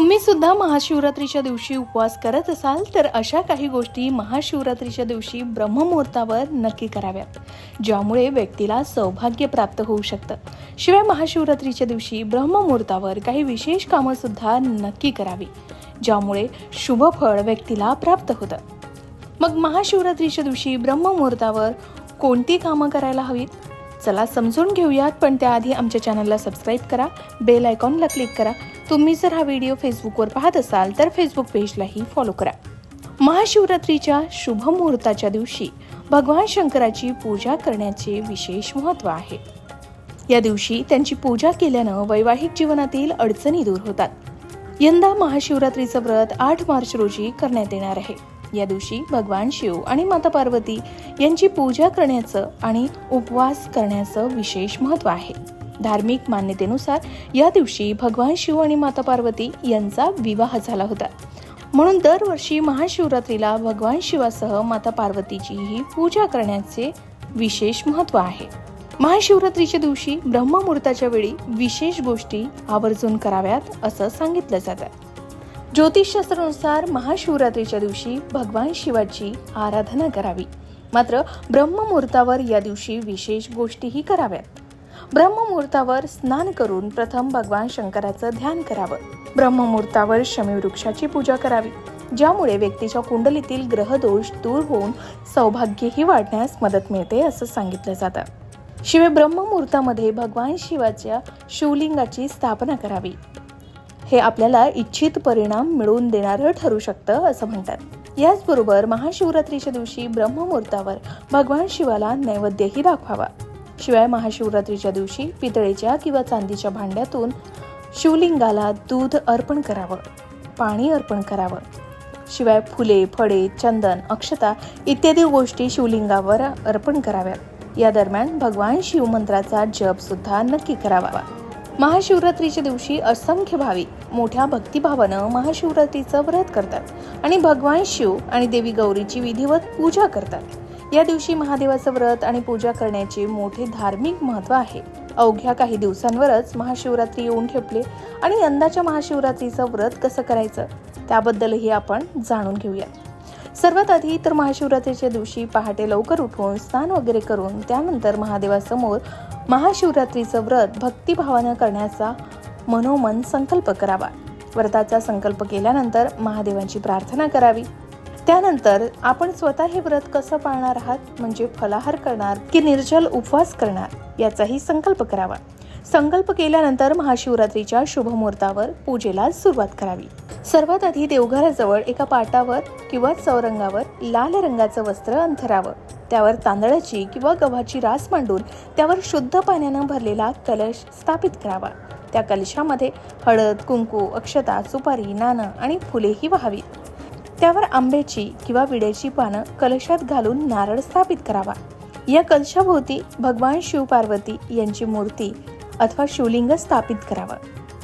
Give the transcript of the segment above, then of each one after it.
तुम्ही सुद्धा महाशिवरात्रीच्या दिवशी उपवास करत असाल तर अशा काही गोष्टी महाशिवरात्रीच्या दिवशी ब्रह्ममुहूर्तावर नक्की कराव्यात ज्यामुळे व्यक्तीला सौभाग्य प्राप्त होऊ शकतं. शिवाय महाशिवरात्रीच्या दिवशी ब्रह्ममुहूर्तावर काही विशेष कामं सुद्धा नक्की करावी ज्यामुळे शुभ फळ व्यक्तीला प्राप्त होतं. मग महाशिवरात्रीच्या दिवशी ब्रह्ममुहूर्तावर कोणती कामं करायला हवीत? चला समजून घेऊयात पण त्याआधी आमच्या चॅनलला सबस्क्राईब करा बेल आयकॉनला क्लिक करा. तुम्ही जर हा व्हिडिओ फेसबुकवर पाहत असाल तर फेसबुक पेजलाही फॉलो करा. महाशिवरात्रीच्या शुभ मुहूर्ताच्या दिवशी भगवान शंकराची पूजा करण्याचे विशेष महत्त्व आहे. या दिवशी त्यांची पूजा केल्यानं वैवाहिक जीवनातील अडचणी दूर होतात. यंदा महाशिवरात्रीचं व्रत आठ मार्च रोजी करण्यात येणार आहे. या दिवशी भगवान शिव आणि माता पार्वती यांची पूजा करण्याचं आणि उपवास करण्याचं विशेष महत्त्व आहे. धार्मिक मान्यतेनुसार या दिवशी भगवान शिव आणि माता पार्वती यांचा विवाह झाला होता. म्हणून दरवर्षी महाशिवरात्रीला भगवान शिवासह माता पार्वतीचीही पूजा करण्याचे विशेष महत्त्व आहे. महाशिवरात्रीच्या दिवशी ब्रह्ममुहूर्ताच्या वेळी विशेष गोष्टी आवर्जून कराव्यात असं सांगितलं जातं. ज्योतिषशास्त्रानुसार महाशिवरात्रीच्या दिवशी भगवान शिवाची आराधना करावी. मात्र ब्रह्ममुहूर्तावर या दिवशी विशेष गोष्टीही कराव्यात. ब्रह्ममुहूर्तावर स्नान करून प्रथम भगवान शंकराचं ध्यान करावं. ब्रह्ममुहूर्तावर शमीवृक्षाची पूजा करावी. ज्यामुळे व्यक्तीच्या कुंडलीतील ग्रहदोष दूर होऊन सौभाग्यही वाढण्यास मदत मिळते असं सांगितलं जातं. शिवाय ब्रह्ममुहूर्तामध्ये भगवान शिवाच्या शिवलिंगाची स्थापना करावी. हे आपल्याला इच्छित परिणाम मिळवून देणारं ठरू शकतं असं म्हणतात. याचबरोबर महाशिवरात्रीच्या दिवशी ब्रह्ममुहूर्तावर भगवान शिवाला नैवेद्यही दाखवावा. शिवाय महाशिवरात्रीच्या दिवशी पितळेच्या किंवा चांदीच्या भांड्यातून शिवलिंगाला दूध अर्पण करावं पाणी अर्पण करावं. शिवाय फुले फळे चंदन अक्षता इत्यादी गोष्टी शिवलिंगावर अर्पण कराव्यात. या दरम्यान भगवान शिव मंत्राचा जप सुद्धा नक्की करावा महाशिवरात्रीच्या दिवशी असंख्य भाविक मोठ्या भक्तिभावानं महाशिवरात्रीचं व्रत करतात आणि भगवान शिव आणि देवी गौरीची विधिवत पूजा करतात. या दिवशी महादेवाचं व्रत आणि पूजा करण्याचे मोठे धार्मिक महत्त्व आहे. अवघ्या काही दिवसांवरच महाशिवरात्री येऊन ठेपले आणि यंदाच्या महाशिवरात्रीचं व्रत कसं करायचं? त्याबद्दलही आपण जाणून घेऊया सर्वात आधी तर महाशिवरात्रीच्या दिवशी पहाटे लवकर उठून स्नान वगैरे करून त्यानंतर महादेवासमोर महाशिवरात्रीचं व्रत भक्तिभावानं करण्याचा मनोमन संकल्प करावा. व्रताचा संकल्प केल्यानंतर महादेवांची प्रार्थना करावी. त्यानंतर आपण स्वतः हे व्रत कसं पाळणार आहात? म्हणजे फलाहार करणार की निर्जल उपवास करणार? याचाही संकल्प करावा. संकल्प केल्यानंतर महाशिवरात्रीच्या शुभमुहूर्तावर पूजेला सुरुवात करावी. सर्वात आधी देवघराजवळ एका पाटावर किंवा चौरंगावर लाल रंगाचं वस्त्र अंथरावं. त्यावर तांदळाची किंवा गव्हाची रास मांडून त्यावर शुद्ध पाण्यानं भरलेला कलश स्थापित करावा. त्या कलशामध्ये हळद कुंकू अक्षता सुपारी नाणं आणि फुलेही व्हावीत त्यावर आंब्याची किंवा विड्याची पानं कलशात घालून नारळ स्थापित करावा. या कलशाभोवती भगवान शिव पार्वती यांची मूर्ती अथवा शिवलिंग स्थापित करावं.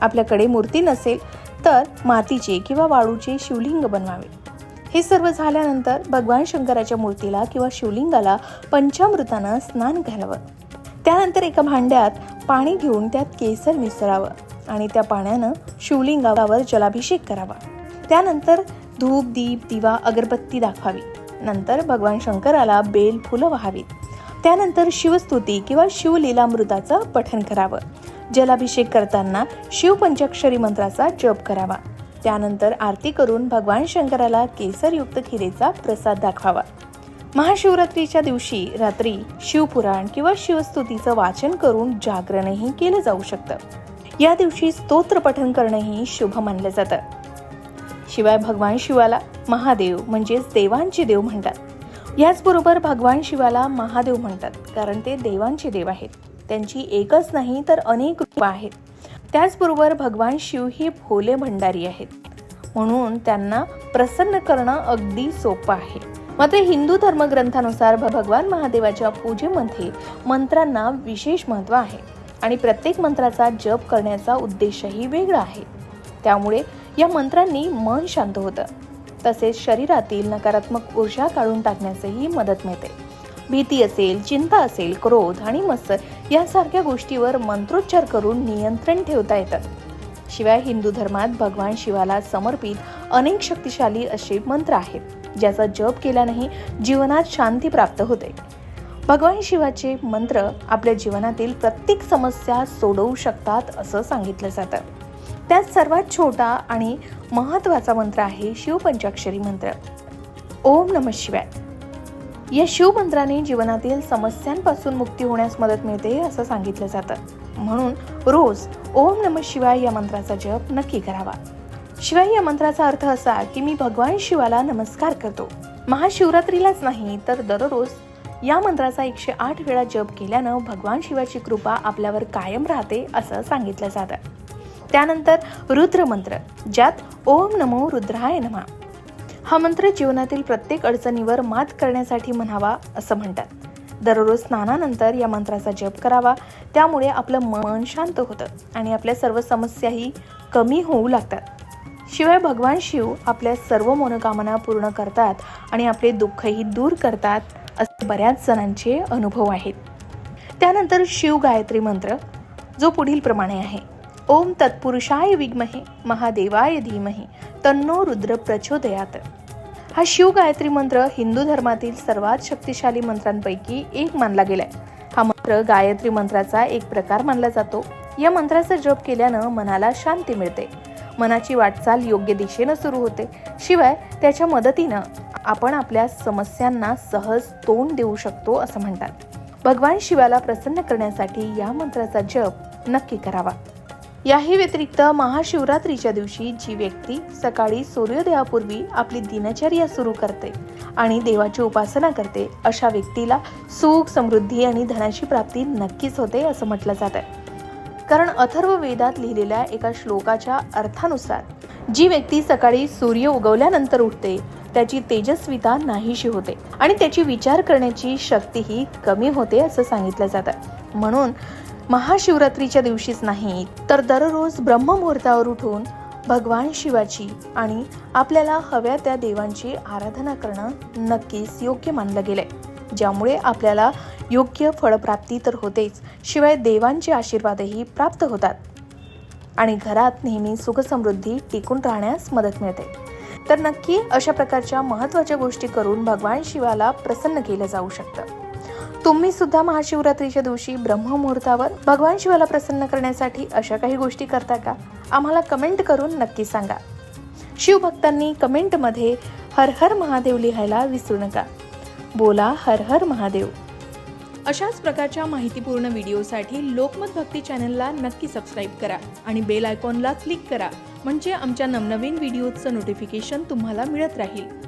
आपल्याकडे मूर्ती नसेल तर मातीचे किंवा वाळूचे शिवलिंग बनवावे. हे सर्व झाल्यानंतर भगवान शंकराच्या मूर्तीला किंवा शिवलिंगाला पंचामृतानं स्नान घालावं. त्यानंतर एका भांड्यात पाणी घेऊन त्यात केसर मिसळावं आणि त्या पाण्यानं शिवलिंगावर जलाभिषेक करावा. त्यानंतर धूप दीप दिवा अगरबत्ती दाखवावी. नंतर भगवान शंकराला बेल फुलं व्हावीत. त्यानंतर शिवस्तुती किंवा शिवलीलामृताचं पठण करावं. जलाभिषेक करताना शिवपंचाक्षरी मंत्राचा जप करावा. त्यानंतर आरती करून भगवान शंकराला केसरयुक्त खिरेचा प्रसाद दाखवावा. महाशिवरात्रीच्या दिवशी रात्री शिवपुराण किंवा शिवस्तुतीचं वाचन करून जागरणही केलं जाऊ शकतं. या दिवशी स्तोत्र पठण करणंही शुभ मानलं जातं. शिवाय भगवान शिवाला महादेव म्हणजेच देवांचे देव म्हणतात. याचबरोबर भगवान शिवाला महादेव म्हणतात कारण ते देवांचे देव आहेत. त्यांची एकच नाही तर अनेक रूप आहेत. त्याचबरोबर भगवान शिव ही भोले भंडारी आहेत. म्हणून त्यांना प्रसन्न करणं अगदी सोपं आहे. मात्र हिंदू धर्मग्रंथानुसार भ- भगवान महादेवाच्या पूजेमध्ये मंत्रांना विशेष महत्त्व आहे आणि प्रत्येक मंत्राचा जप करण्याचा उद्देशही वेगळा आहे. त्यामुळे या मंत्रांनी मन शांत होतं. तसेच शरीरातील नकारात्मक ऊर्जा काढून टाकण्यासही मदत मिळते. भीती असेल चिंता असेल क्रोध आणि मत्सर यासारख्या गोष्टीवर मंत्रोच्चार करून नियंत्रण ठेवता येतात शिवाय हिंदू धर्मात भगवान शिवाला समर्पित अनेक शक्तिशाली असे मंत्र आहेत ज्याचा जप केल्यानेही जीवनात शांती प्राप्त होते. भगवान शिवाचे मंत्र आपल्या जीवनातील प्रत्येक समस्या सोडवू शकतात असं सांगितलं जातं. त्यात सर्वात छोटा आणि महत्त्वाचा मंत्र आहे शिवपंचाक्षरी मंत्र. ओम नम शिवाय. या शिवमंत्राने जीवनातील समस्यांपासून मुक्ती होण्यास मदत मिळते असं सांगितलं जातं. म्हणून रोज ओम नम शिवाय या मंत्राचा जप नक्की करावा. शिवाय या मंत्राचा अर्थ असा की मी भगवान शिवाला नमस्कार करतो. महाशिवरात्रीलाच नाही तर दररोज या मंत्राचा एकशे आठ वेळा जप केल्यानं भगवान शिवाची कृपा आपल्यावर कायम राहते असं सांगितलं जातं. त्यानंतर रुद्र मंत्र ज्यात ओम नमो रुद्राय नमा. हा मंत्र जीवनातील प्रत्येक अडचणीवर मात करण्यासाठी म्हणावा असं म्हणतात. दररोज स्नानानंतर या मंत्राचा जप करावा त्यामुळे आपलं मन शांत होतं आणि आपल्या सर्व समस्याही कमी होऊ लागतात. शिवाय भगवान शिव आपल्या सर्व मनोकामना पूर्ण करतात आणि आपले दुःखही दूर करतात असे बऱ्याच जणांचे अनुभव आहेत. त्यानंतर शिव गायत्री मंत्र जो पुढील प्रमाणे आहे. ओम तत्पुरुषाय विद्महे महादेवाय धीमहे तन्नो रुद्र प्रचोदयात. हा शिव गायत्री मंत्र हिंदू धर्मातील सर्वात शक्तिशाली मंत्रांपैकी एक मानला गेलाय. हा मंत्र गायत्री मंत्राचा एक प्रकार मानला जातो. या मंत्राचा जप केल्यानं मनाला शांती मिळते. मनाची वाटचाल योग्य दिशेनं सुरू होते. शिवाय त्याच्या मदतीनं आपण आपल्या समस्यांना सहज तोंड देऊ शकतो असं म्हणतात. भगवान शिवाला प्रसन्न करण्यासाठी या मंत्राचा जप नक्की करावा. याही व्यतिरिक्त महाशिवरात्रीच्या दिवशी जी व्यक्ती सकाळी सूर्योदयापूर्वी आपली दिनचर्या सुरू करते आणि देवाची उपासना करते अशा व्यक्तीला सुख समृद्धी आणि धनाची प्राप्ती नक्कीच होते असं म्हटलं जातं कारण अथर्व वेदात लिहिलेल्या एका श्लोकाच्या अर्थानुसार जी व्यक्ती सकाळी सूर्य उगवल्यानंतर उठते त्याची तेजस्विता नाहीशी होते आणि त्याची विचार करण्याची शक्तीही कमी होते असं सांगितलं जातं म्हणून महाशिवरात्रीच्या दिवशीच नाही तर दररोज ब्रह्ममुहूर्तावर उठून भगवान शिवाची आणि आपल्याला हव्या त्या देवांची आराधना करणं नक्कीच योग्य मानलं गेलंय. ज्यामुळे आपल्याला योग्य फळप्राप्ती तर होतेच शिवाय देवांचे आशीर्वादही प्राप्त होतात. आणि घरात नेहमी सुखसमृद्धी टिकून राहण्यास मदत मिळते. तर नक्की अशा प्रकारच्या महत्त्वाच्या गोष्टी करून भगवान शिवाला प्रसन्न केलं जाऊ शकतं. तुम्ही सुद्धा महाशिवरात्रीच्या दिवशी ब्रह्ममुहूर्तावर भगवान शिवाला प्रसन्न करण्यासाठी अशा काही गोष्टी करता का? आम्हाला कमेंट करून नक्की सांगा. शिवभक्तांनी कमेंटमध्ये हर हर महादेव लिहायला विसरू नका. बोला हर हर महादेव. अशाच प्रकारच्या माहितीपूर्ण व्हिडिओसाठी लोकमत भक्ती चॅनलला नक्की सबस्क्राईब करा आणि बेल आयकॉनला क्लिक करा. म्हणजे आमच्या नवनवीन व्हिडिओचं नोटिफिकेशन तुम्हाला मिळत राहील.